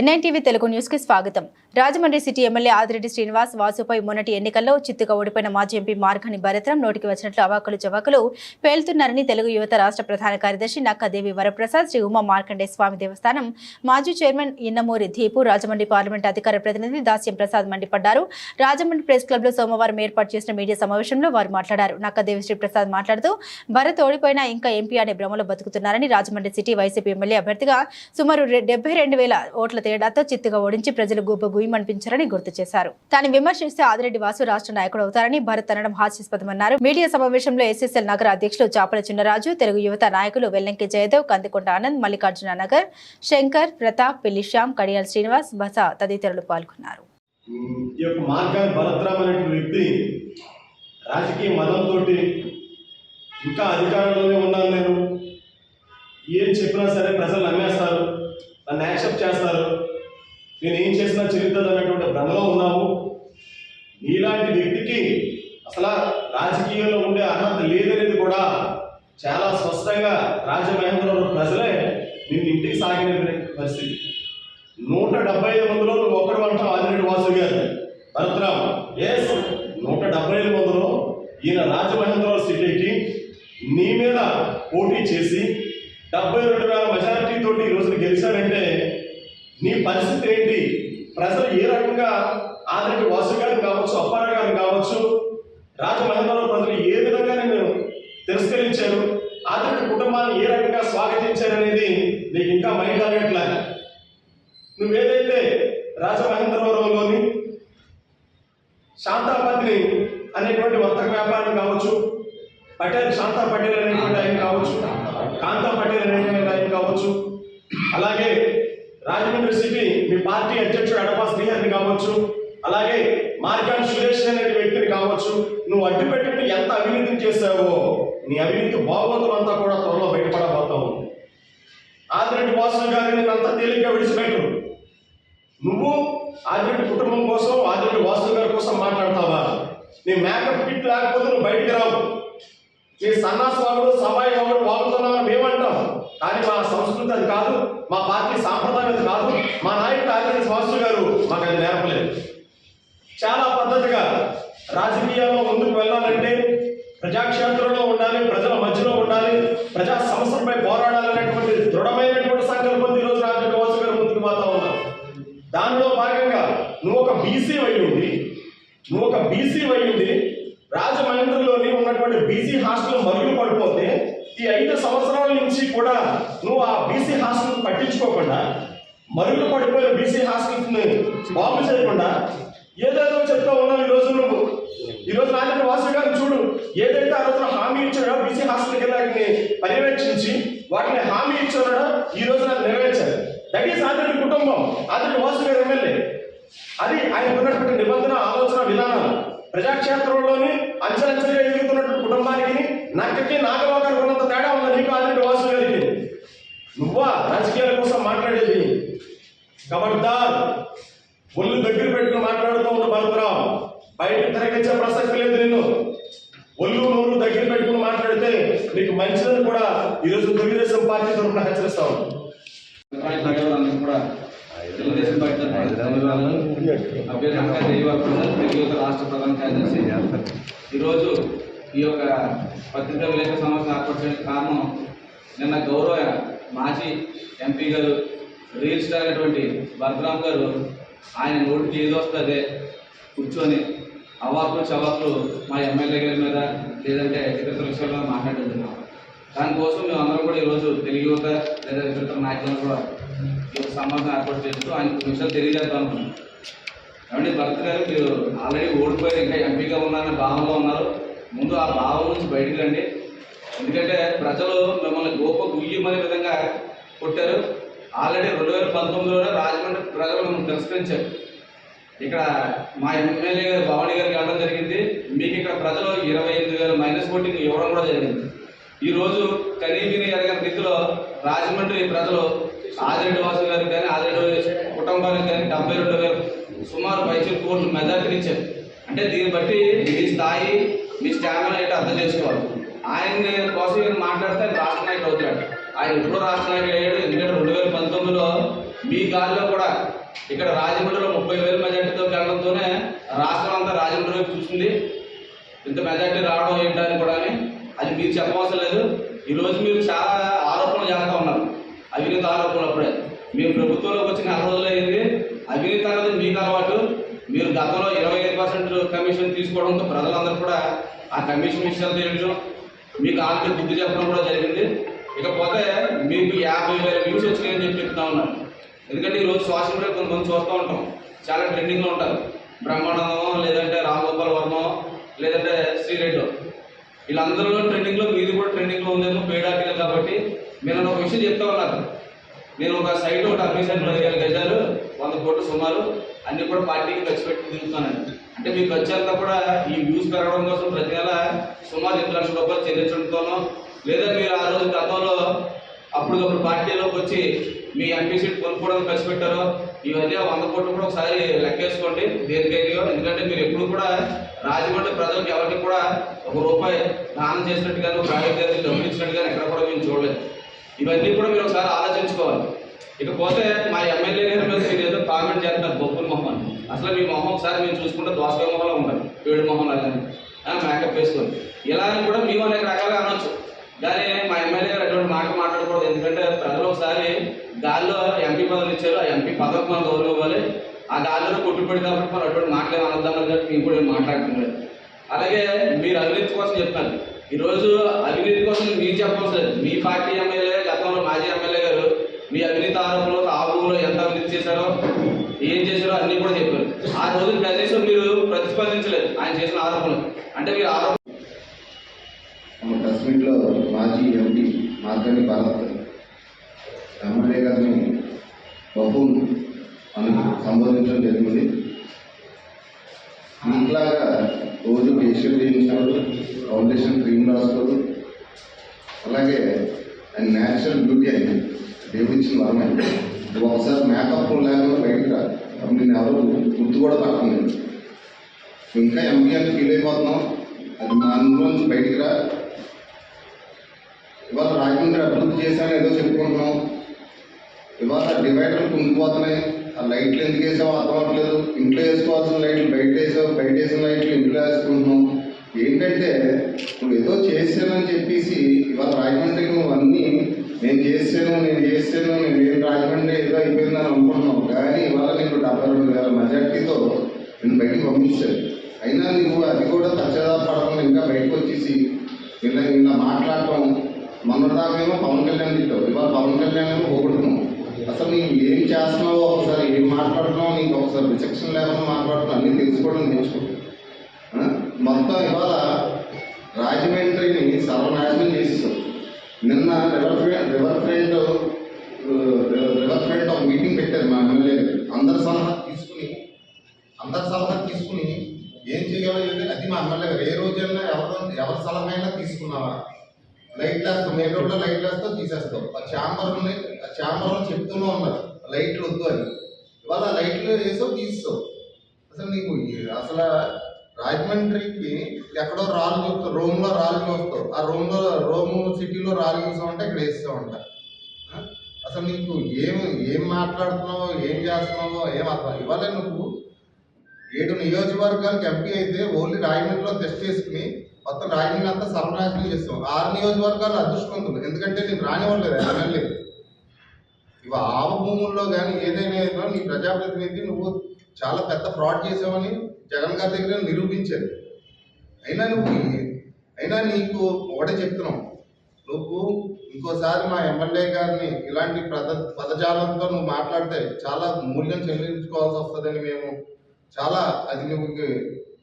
NITV Telugu న్యూస్కి స్వాగతం. Rajahmundry city MLA Adireddy Srinivas వాసుపై మొన్నటి ఎన్నికల్లో చిత్తుగా ఓడిపోయిన మాజీ ఎంపీ మార్గని భరత్రం నోటికి వచ్చినట్లు అవాకులు జవాకులు పేలుతున్నారని తెలుగు యువత రాష్ట్ర ప్రధాన కార్యదర్శి నక్కదేవి వరప్రసాద్ శ్రీ ఉమా మార్కండే స్వామి దేవస్థానం మాజీ చైర్మన్ ఇన్నమూరి దీపు రాజమండ్రి పార్లమెంట్ అధికార ప్రతినిధి దాస్యం ప్రసాద్ మండిపడ్డారు. రాజమండ్రి ప్రెస్ క్లబ్లో సోమవారం ఏర్పాటు చేసిన మీడియా సమావేశంలో వారు మాట్లాడారు. నక్కదేవి శ్రీప్రసాద్ మాట్లాడుతూ భరత్ ఓడిపోయినా ఇంకా ఎంపీ అనే భ్రమలో బతుకుతున్నారని రాజమండ్రి సిటీ వైసీపీ ఎమ్మెల్యే అభ్యర్థిగా సుమారు డెబ్బై రెండు వేల ఓట్ల తేడాతో చిత్తుగా ఓడించి ప్రజలు గూప గుయ్యమనిపించారని గుర్తు చేశారు. తాను విమర్శిస్తే ఆదిరెడ్డి వాసు రాష్ట్ర నాయకుడు అవుతారని భరత్ అనడం హాస్యాస్పదమన్నారు. మీడియా సమావేశంలో ఎస్ఎస్ఎల్ నగర అధ్యక్షులు చాపల చిన్నరాజు తెలుగు యువత నాయకులు వెల్లంకి జయదేవ్ కందికొండ ఆనంద్ మల్లికార్జున నగర్ శంకర్ ప్రతాప్ పెళ్ళిశ్యామ్ కడియాల్ శ్రీనివాస్ బస తదితరులు పాల్గొన్నారు. ఈ యొక్క మార్గాన్ని అనేటువంటి వ్యక్తి రాజకీయ మతంతో ఇంకా అధికారంలోనే ఉన్నాను నేను. ఏం చెప్పినా సరే ప్రజలు నమ్మేస్తారు. నన్ను యాక్సెప్ట్ చేస్తారు నేను ఏం చేసినా చెల్లుతుంది అనేటువంటి భ్రమలో ఉన్నాము. నీలాంటి వ్యక్తికి అసలు రాజకీయంలో ఉండే అర్హత లేదనేది కూడా చాలా స్పష్టంగా రాజమహేంద్రవరం ప్రజలే నిన్ను ఇంటికి సాగిన పరిస్థితి. నూట డెబ్బై ఐదు మందిలో నువ్వు ఒక్కడు అంటావు ఆదిరెడ్డి వాసు గారు. భరత్రామ్ ఎస్ నూట డెబ్బై ఐదు మందిలో ఈయన రాజమహేంద్రవరం సిటీకి నీ మీద పోటీ చేసి డెబ్బై రెండు వేల మెజారిటీ తోటి ఈరోజు రోజున గెలిచాడంటే నీ పరిస్థితి ఏంటి? ప్రజలు ఏ రకంగా ఆదరికి వాసు గారిని కావచ్చు అప్పారావు గారిని కావచ్చు రాజమహేంద్రరావు ప్రజలు ఏ విధంగా నేను తిరస్కరించారు ఆదరికి కుటుంబాన్ని ఏ రకంగా స్వాగతించారనేది నీకు ఇంకా మైండ్ అలగట్లే నువ్వేదైతే రాజమహేంద్రవరంలోని శాంతాపతిని అనేటువంటి వర్తక వ్యాపారం కావచ్చు పటేల్ శాంతా పటేల్ అనేటువంటి ఆయన కావచ్చు కాంతా పటేల్ అనేటువంటి ఆయన కావచ్చు. అలాగే రాజమండ్రి సిటీ మీ పార్టీ అధ్యక్షుడు అడపా శ్రీహరిని కావచ్చు. అలాగే మార్గాన్ సురేష్ అనే వ్యక్తిని కావచ్చు. నువ్వు అడ్డు పెట్టుకుని ఎంత అవినీతిని చేశావో నీ అవినీతి బాగోతం అంతా కూడా త్వరలో బయటపడబోతావు. ఆదిరెడ్డి వాసు గారిని అంత తేలిగ్గా విడిచిపెట్టు నువ్వు ఆదిరెడ్డి కుటుంబం కోసం ఆదిరెడ్డి వాసు గారి కోసం మాట్లాడతావా? నీ మేకప్ కిట్ లేకపోతే నువ్వు బయటికి రావు. ఈ సన్నాసి వాగుడు సమాయి వాగుడు వాగుతున్నామని మేమంటాం. కానీ మా సంస్కృతి అది కాదు మా పార్టీ సాంప్రదాయం అది కాదు. మా నాయకుడు ఆదిరెడ్డి వాసు గారు మాకు అది నేర్పలేదు. చాలా పద్ధతిగా రాజకీయాల్లో ముందుకు వెళ్ళాలంటే ప్రజాక్షేత్రంలో ఉండాలి ప్రజల మధ్యలో ఉండాలి ప్రజా సమస్యలపై పోరాడాలనేటువంటి దృఢమైనటువంటి సంకల్పం ఈరోజు రాజకీయ వాసు గారు ముందుకు మాతా ఉన్నాం. దానిలో భాగంగా నువ్వు ఒక బీసీ అయి ఉండి నువ్వు ఒక బీసీ అయి ఉండి రాజమహేంద్రలోని ఉన్నటువంటి బీసీ హాస్టల్ మరుగు పడిపోతే ఈ ఐదు సంవత్సరాల నుంచి కూడా నువ్వు ఆ బీసీ హాస్టల్ పట్టించుకోకుండా మరుగులు పడిపోయిన బీసీ హాస్టల్ని బాంబు చేయకుండా. ఏదేదో చెప్తా ఉన్నావు ఈ రోజు నువ్వు? ఈ రోజు నాయకుడు వాసు గారు చూడు. ఏదైతే ఆ రోజున హామీ ఇచ్చాడో బీసీ హాస్టల్కి వాటిని పర్యవేక్షించి వాటిని హామీ ఇచ్చాడో ఈ రోజు నాకు నెరవేర్చారు దట్ ఈస్ ఆదిరెడ్డి కుటుంబం. ఆదిరెడ్డి వాసు గారు ఎమ్మెల్యే. అది ఆయన ఉన్నటువంటి నిబంధన ఆలోచన విధానం. ప్రజాక్షేత్రంలోని అంచెలంచెలుగా ఎదుగుతున్నటువంటి కుటుంబానికి నక్కకి నాగలోకానికి ఉన్నంత తేడా ఉంది నీకు ఆదిరెడ్డి వాసు గారికి? నువ్వా రాజకీయాల కోసం మాట్లాడేది? ఖబర్దార్ ఒళ్ళు దగ్గర పెట్టుకుని మాట్లాడుతూ ఉన్న భరతరావు బయట తిరగించే ప్రసక్తి లేదు నిన్ను. ఒళ్ళు నోరు దగ్గర పెట్టుకుని మాట్లాడితే నీకు మంచిదని కూడా ఈరోజు తెలుగుదేశం పార్టీ తరఫున హెచ్చరిస్తాం. అందరూ కూడా తెలుగుదేశం పార్టీ తరఫున ధన్యవాదాలు. నా పేరు రంగా దేవాపురం, తెలుగు యువత రాష్ట్ర ప్రధాన కార్యదర్శి. ఈరోజు ఈ యొక్క పత్రికా విలేకరుల సమావేశం ఏర్పాటు చేయడానికి కారణం నిన్న గౌరవ మాజీ ఎంపీ గారు రీల్ స్టార్ అయినటువంటి భరతరామ్ గారు ఆయన నోటికి ఏదో వస్తుంది కూర్చొని అవాకులు చవాకులు మా ఎమ్మెల్యే గారి మీద లేదంటే ఇతర విషయంలో మాట్లాడుతున్నాం దానికోసం మేము అందరం కూడా ఈరోజు తెలుగు యువత లేదా ఇతర నాయకులను కూడా ఈ సంబంధం ఏర్పాటు చేస్తూ ఆయన కొన్ని విషయాలు తెలియజేద్దాం అనుకున్నాం ఏమంటే భరత్ గారు మీరు ఆల్రెడీ ఓడిపోయారు ఇంకా ఎంపీగా ఉన్నారనే భావంలో ఉన్నారు. ముందు ఆ భావం నుంచి బయటకు రండి. ఎందుకంటే ప్రజలు మిమ్మల్ని గోప గుయ్యమనే విధంగా కొట్టారు. ఆల్రెడీ రెండు వేల పంతొమ్మిదిలోనే రాజమండ్రి ప్రజలు మిమ్మల్ని తిరస్కరించారు. ఇక్కడ మా ఎమ్మెల్యే గారు భవానీ గారికి వెళ్ళడం జరిగింది. మీకు ఇక్కడ ప్రజలు ఇరవై ఎనిమిది వేల మైనస్ ఓటింగ్ ఇవ్వడం కూడా జరిగింది. ఈరోజు రోజు కనీవిని ఎరగని రీతిలో రాజమండ్రి ప్రజలు ఆదిరెడ్డి వాసు గారికి కానీ ఆదిరెడ్డి కుటుంబానికి కానీ డెబ్బై రెండు వేల సుమారు పైసలు కోట్లు మెజార్టీని ఇచ్చారు. అంటే దీన్ని బట్టి మీ స్థాయి మీ స్టామినా ఏంటో అర్థం చేసుకోవాలి. ఆయన్ని కోసం ఈయన మాట్లాడితే ఆయన రాష్ట్ర నాయకుడు అవుతాడు ఆయన ఎప్పుడో రాష్ట్ర నాయకుడు అయ్యాడు. ఎందుకంటే రెండు వేల పంతొమ్మిదిలో మీ గాలిలో కూడా ఇక్కడ రాజమండ్రిలో ముప్పై వేల మెజార్టీతో గెలడంతోనే రాష్ట్రం అంతా రాజమండ్రి వైపు చూసింది. ఇంత మెజార్టీ రావడం ఏంటని కూడా అని అది మీరు చెప్పవసరం లేదు. ఈరోజు మీరు చాలా ఆరోపణలు చేస్తూ ఉన్నారు. అవినీతి ఆరోపణలు అప్పుడే. మీరు ప్రభుత్వంలోకి వచ్చిన నెల రోజులు అయింది. అవినీతి అనేది మీకు అలవాటు. మీరు గతంలో ఇరవై ఐదు పర్సెంట్ కమిషన్ తీసుకోవడంతో ప్రజలందరూ కూడా ఆ కమిషన్ విషయాలు తెలియడం మీకు ఆల్రెడీ బుద్ధి చెప్పడం కూడా జరిగింది. ఇకపోతే మీకు యాభై వేల వ్యూస్ వచ్చినాయని చెప్పి చెప్తా ఉన్నారు ఎందుకంటే ఈ రోజు సోషల్ మీడియా కొంతమంది చూస్తూ ఉంటాం. చాలా ట్రెండింగ్లో ఉంటారు. బ్రహ్మాండమో లేదంటే రామగోపాల్ వర్మ లేదంటే శ్రీరెడ్డి. వీళ్ళందరిలో ట్రెండింగ్లో మీది కూడా ట్రెండింగ్లో ఉందేమో పేడ్ ఆర్టికల్ కాబట్టి మీరు ఒక విషయం చెప్తా ఉన్నారు నేను ఒక సైట్ ఒకటి అమ్మేశాను వేల గజాలు వంద కోట్లు సుమారు. అన్ని కూడా పార్టీకి ఖర్చు పెట్టి తిరుగుతున్నానండి అంటే మీ ఖర్చు అంతా కూడా ఈ వ్యూస్ పెరగడం కోసం ప్రతి నెల సుమారు ఎనిమిది లక్షల రూపాయలు చెల్లించడంతోనో లేదా మీరు ఆ రోజు గతంలో అప్పటికప్పుడు పార్టీలోకి వచ్చి మీ ఎంపీ సీట్ కొనుక్కోవడానికి ఖర్చు పెట్టారో ఇవన్నీ వంద కోట్లు కూడా ఒకసారి లెక్కేసుకోండి. దేనికైనా ఎందుకంటే మీరు ఎప్పుడు కూడా రాజమండ్రి ప్రజలకు ఎవరికి కూడా ఒక రూపాయి దానం చేసినట్టు కానీ ఒక రాజకీయ గమనించినట్టు కానీ ఎక్కడ కూడా మేము చూడలేదు. ఇవన్నీ కూడా మీరు ఒకసారి ఆలోచించుకోవాలి. ఇకపోతే మా ఎమ్మెల్యే గారి మీద మీరు ఏదో కామెంట్ చేస్తున్నారు బొప్పుల మొహం అని. అసలు మీ మొహం ఒకసారి మేము చూసుకుంటే దోసకాయ మొహంలో ఉంటారు పేడు మొహం లాగానే. మేకప్ వేసుకొని ఇలా అని కూడా మేము అనేక రకాలుగా అనొచ్చు. కానీ మా ఎమ్మెల్యే గారు అటువంటి మాట మాట్లాడకూడదు. ఎందుకంటే ప్రజలు ఒకసారి గాల్లో ఎంపీ పదవులు ఇచ్చారు. ఆ ఎంపీ పదవికి మనం గౌరవం ఇవ్వాలి. ఆ గాల్లో కొట్టుబడి కాబట్టి మనం అటువంటి మాటలు అనొద్దన్నారు కాబట్టి మేము కూడా ఏం మాట్లాడుతున్నారు అలాగే మీరు అవినీతి కోసం చెప్తాను ఈరోజు అవినీతి కోసం మీరు చెప్పవలసిన లేదు. మీ పార్టీ ఎమ్మెల్యే గతంలో మాజీ ఎమ్మెల్యే గారు మీ అవినీతి ఆరోపణలు ఆ ఎంత అవినీతి చేశారో ఏం చేశారో అన్ని కూడా చెప్పారు. ఆ రోజు కనీసం మీరు ప్రతిస్పందించలేదు ఆయన చేసిన ఆరోపణలు. అంటే మీరు ఆరోపణ మన ప్రెస్ మాజీ ఎంపీ మార్గని భారత్ ఎమ్మెల్యే గారిని బహున్ అని సంబోధించడం జరిగింది. మీకులాగా రోజు ఫేషియల్ చేయించినప్పుడు ఫౌండేషన్ క్రీమ్ రాసుకోడు అలాగే ఆయన న్యాచురల్ బ్యూటీ అయింది. దేవుడిచ్చిన వరమే నువ్వు ఒకసారి మేకప్ లేకుండా బయటకు రా. అప్పుడు నేను ఎవరు గుర్తు కూడా పట్టలేదు. ఇంకా ఎంపీ అని ఫీల్ అయిపోతున్నావు? అది నా అందులోంచి బయటికి రా. ఇవాళ రాజమండ్రి అభివృద్ధి చేశాను ఏదో చెప్పుకుంటున్నాం ఇవాళ డివైడర్లు కుంగిపోతున్నాయి. ఆ లైట్లు ఎందుకు వేసావో అర్థం అవ్వట్లేదు. ఇంట్లో వేసుకోవాల్సిన లైట్లు బయట వేసావు బయట వేసిన లైట్లు ఇంట్లో వేసుకుంటున్నాం ఏంటంటే నువ్వు ఏదో చేశానని చెప్పేసి ఇవాళ రాజమండ్రికి నువ్వు అన్నీ నేను చేసాను నేను చేసాను నేను ఏం రాజమండ్రి ఏదో అయిపోయిందని అనుకుంటున్నావు కానీ ఇవాళ నీకు డెబ్బై రెండు వేల మెజార్టీతో నేను బయటకు పంపించాను. అయినా నువ్వు అది కూడా పశ్చాత్తాపడకుండా ఇంకా బయటకు వచ్చేసి ఇలా ఇలా మాట్లాడటం మొన్నదాకేమో పవన్ కళ్యాణ్ తిట్టావు. ఇవాళ పవన్ కళ్యాణ్ ఏమో పొగుడుతున్నావు అసలు నీవు ఏం చేస్తున్నావో ఒకసారి ఏం మాట్లాడుతున్నావు నీకు ఒకసారి విచక్షణ లేకుండా మాట్లాడుతున్నావు అన్నీ తెలుసుకోవడం నేర్చుకో. మొత్తం ఇవాళ రాజమండ్రిని సర్వనాశనం చేసేసావు. నిన్న river river front river front ఒక మీటింగ్ పెట్టారు మా ఎమ్మెల్యే గారు. అందరి సలహా తీసుకుని అందరి సలహా తీసుకుని ఏం చేయాలో ఏంటి అది మా ఎమ్మెల్యే గారు. ఏ రోజైనా ఎవరు ఎవరి సలహా అయినా తీసుకున్నావా? లైట్ వేస్తాం ఏ రోడ్లో లైట్ వేస్తావు తీసేస్తాం. ఆ ఛాంబర్ ఉంది ఆ ఛాంబర్లో చెప్తూనే ఉన్నారు. లైట్లు వద్దు అని. ఇవాళ లైట్లు వేసావు తీస్తావు అసలు నీకు అసలు రాజమండ్రికి ఎక్కడో రాళ్ళు చూస్తావు రోమ్లో రాళ్ళు చూస్తావు. ఆ రోమ్లో రోమ్ సిటీలో రాళ్ళు చూసామంటే ఇక్కడ వేస్తూ ఉంటా అసలు నీకు ఏం ఏం మాట్లాడుతున్నావో ఏం చేస్తున్నావో ఏం అర్థం ఇవాళ నువ్వు ఏడు నియోజకవర్గానికి ఎంపీ అయితే ఓన్లీ రాజమండ్రిలో టెస్ట్ చేసుకుని మొత్తం రాజమండ్రి అంతా సర్వనాశనం చేస్తాం ఆరు నియోజకవర్గాలు అదృష్టవంతులు. ఎందుకంటే నేను రానివ్వలేదు ఎమ్మెల్యే. ఇవి ఆవ భూముల్లో కానీ ఏదైనా నీ ప్రజాప్రతినిధి నువ్వు చాలా పెద్ద ఫ్రాడ్ చేసావని జగన్ గారి దగ్గర నిరూపించారు. అయినా నువ్వు అయినా నీకు ఒకటే చెప్తున్నావు నువ్వు ఇంకోసారి మా ఎమ్మెల్యే గారిని ఇలాంటి పద పదజాలంతో నువ్వు మాట్లాడితే చాలా మూల్యం చెల్లించుకోవాల్సి వస్తుందని మేము చాలా అది నువ్వు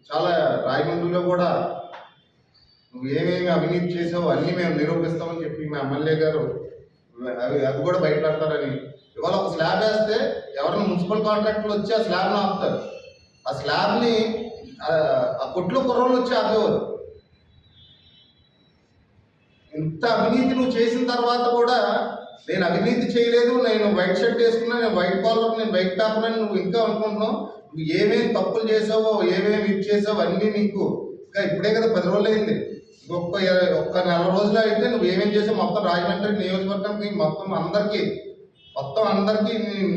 చాలా రాయమండ్రిలో కూడా నువ్వు ఏమేమి అవినీతి చేసావో అన్నీ మేము నిరూపిస్తామని చెప్పి మా ఎమ్మెల్యే గారు అవి అది కూడా బయటపెడతారని ఇవాళ ఒక స్లాబ్ వేస్తే ఎవరైనా మున్సిపల్ కాంట్రాక్టర్లు వచ్చి ఆ స్లాబ్ని ఆపుతారు. ఆ స్లాబ్ని ఆ కొట్లో కుర్రోళ్ళు వచ్చి ఆపేవారు. ఇంత అవినీతి నువ్వు చేసిన తర్వాత కూడా నేను అవినీతి చేయలేదు నేను వైట్ షర్ట్ వేసుకున్నా నేను వైట్ కాలర్ నేను వైట్ టాప్ అని నువ్వు ఇంకా అనుకుంటున్నావు? నువ్వు ఏమేమి తప్పులు చేసావో ఏమేమి ఇది చేసావో అన్నీ నీకు ఇంకా ఇప్పుడే కదా పది రోజులు అయింది. ఒక్క ఒక్క నెల రోజులు అయితే నువ్వు ఏమేమి చేసావు మొత్తం రాజమండ్రి నియోజకవర్గానికి మొత్తం అందరికీ మొత్తం అందరికీ